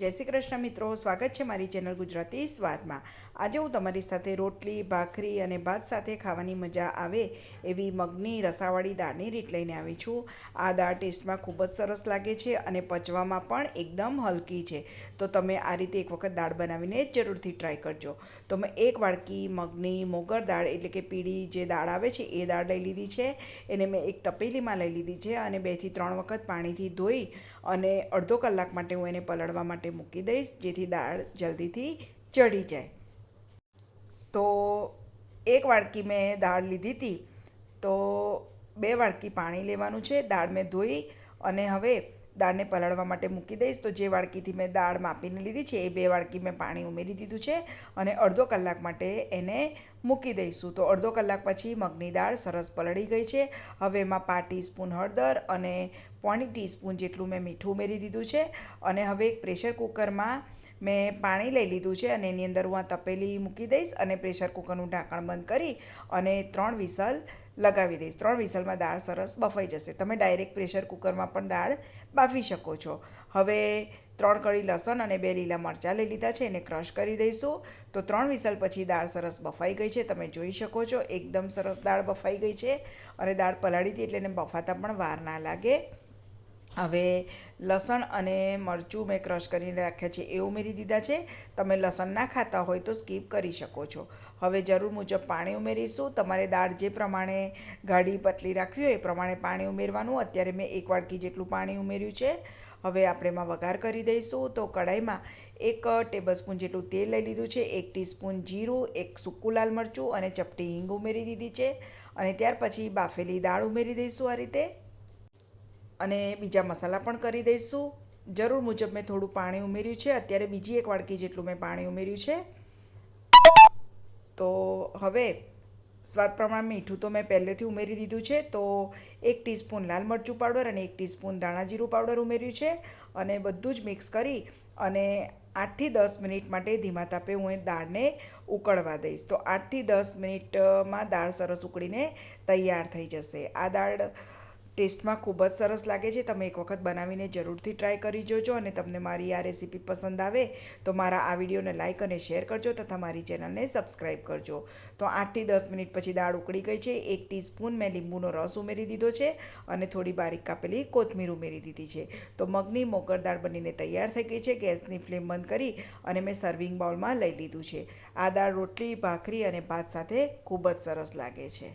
જય શ્રી કૃષ્ણ મિત્રો, સ્વાગત છે મારી ચેનલ ગુજરાતી સ્વાદમાં. આજે હું તમારી સાથે રોટલી, ભાખરી અને ભાત સાથે ખાવાની મજા આવે એવી મગની રસાવાળી દાળની રીત લઈને આવી છું. આ દાળ ટેસ્ટમાં ખૂબ જ સરસ લાગે છે અને પચવામાં પણ એકદમ હલકી છે. તો તમે આ રીતે એક વખત દાળ બનાવીને જરૂરથી ટ્રાય કરજો. તો મેં એક વાડકી મગની મોગર દાળ એટલે કે પીળી જે દાળ આવે છે એ દાળ લઈ લીધી છે. એને મેં એક તપેલીમાં લઈ લીધી છે અને બેથી ત્રણ વખત પાણીથી ધોઈ અને અડધો કલાક માટે હું એને પલળવા માટે મૂકી દઈશ, જેથી દાળ જલ્દીથી ચડી જાય. તો એક વાડકી મેં દાળ લીધી હતી. તો બે વાડકી પાણી લેવાનું છે. દાળ મેં ધોઈ અને હવે દાળને પલાળવા માટે મૂકી દઈશ. તો જે વાડકીથી મેં દાળ માપીને લીધી છે, એ બે વાડકી મેં પાણી ઉમેરી દીધું છે અને અડધો કલાક માટે એને મૂકી દઈશું. તો અડધો કલાક પછી મગની દાળ સરસ પલળી ગઈ છે. હવે એમાં પાંચ ટીસ્પૂન હળદર અને પોણી ટીસ્પૂન જેટલું મેં મીઠું ઉમેરી દીધું છે. અને હવે એક પ્રેશર કુકરમાં મેં પાણી લઈ લીધું છે અને એની અંદર હું આ તપેલી મૂકી દઈશ અને પ્રેશર કુકરનું ઢાંકણ બંધ કરી અને ત્રણ વિસલ લગાવી દઈશ. ત્રણ વિસલમાં દાળ સરસ બફાઈ જશે. તમે ડાયરેક્ટ પ્રેશર કુકરમાં પણ દાળ બાફી શકો છો. હવે ત્રણ કળી લસણ અને બે લીલા મરચાં લઈ લીધા છે, એને ક્રશ કરી દઈશું. તો ત્રણ વિસલ પછી દાળ સરસ બફાઈ ગઈ છે. તમે જોઈ શકો છો, એકદમ સરસ દાળ બફાઈ ગઈ છે અને દાળ પલાળી હતી એટલે એને બફાતા પણ વાર ના લાગે. હવે લસણ અને મરચું મેં ક્રશ કરીને રાખ્યા છે, એ ઉમેરી દીધા છે. તમે લસણ ના ખાતા હોય તો સ્કીપ કરી શકો છો. હવે જરૂર મુજબ પાણી ઉમેરીશું. તમારે દાળ જે પ્રમાણે ગાઢી પતલી રાખવી હોય એ પ્રમાણે પાણી ઉમેરવાનું. અત્યારે મેં એક વાડકી જેટલું પાણી ઉમેર્યું છે. હવે આપણે એમાં વઘાર કરી દઈશું. તો કઢાઈમાં એક ટેબલસ્પૂન જેટલું તેલ લઈ લીધું છે, એક ટીસ્પૂન જીરું, એક સૂકું લાલ મરચું અને ચપટી હિંગ ઉમેરી દીધી છે. અને ત્યાર પછી બાફેલી દાળ ઉમેરી દઈશું આ રીતે. અને બીજા મસાલા પણ કરી દઈશું. જરૂર મુજબ મેં થોડું પાણી ઉમેર્યું છે. અત્યારે બીજી એક વાડકી જેટલું મેં પાણી ઉમેર્યું છે. તો હવે સ્વાદ પ્રમાણે મીઠું તો મેં પહેલેથી ઉમેરી દીધું છે. તો એક ટીસ્પૂન લાલ મરચું પાવડર અને એક ટીસ્પૂન દાણા જીરું પાવડર ઉમેર્યું છે. અને બધું જ મિક્સ કરી અને આઠથી દસ મિનિટ માટે ધીમા તાપે હું એ દાળને ઉકળવા દઈશ. તો આઠથી દસ મિનિટમાં દાળ સરસ ઉકળીને તૈયાર થઈ જશે. આ દાળ ટેસ્ટમાં ખૂબ જ સરસ લાગે છે. તમે એક વખત બનાવીને જરૂરથી ટ્રાય કરી જોજો અને તમને મારી આ રેસીપી પસંદ આવે તો મારા આ વિડીયોને લાઇક અને શેર કરજો તથા મારી ચેનલને સબસ્ક્રાઈબ કરજો. તો આઠથી દસ મિનિટ પછી દાળ ઉકળી ગઈ છે. એક ટીસ્પૂન મેં લીંબુનો રસ ઉમેરી દીધો છે અને થોડી બારીક કાપેલી કોથમીર ઉમેરી દીધી છે. તો મગની મોગર દાળ બનીને તૈયાર થઈ ગઈ છે. ગેસની ફ્લેમ બંધ કરી અને મેં સર્વિંગ બાઉલમાં લઈ લીધું છે. આ દાળ રોટલી, ભાખરી અને ભાત સાથે ખૂબ જ સરસ લાગે છે.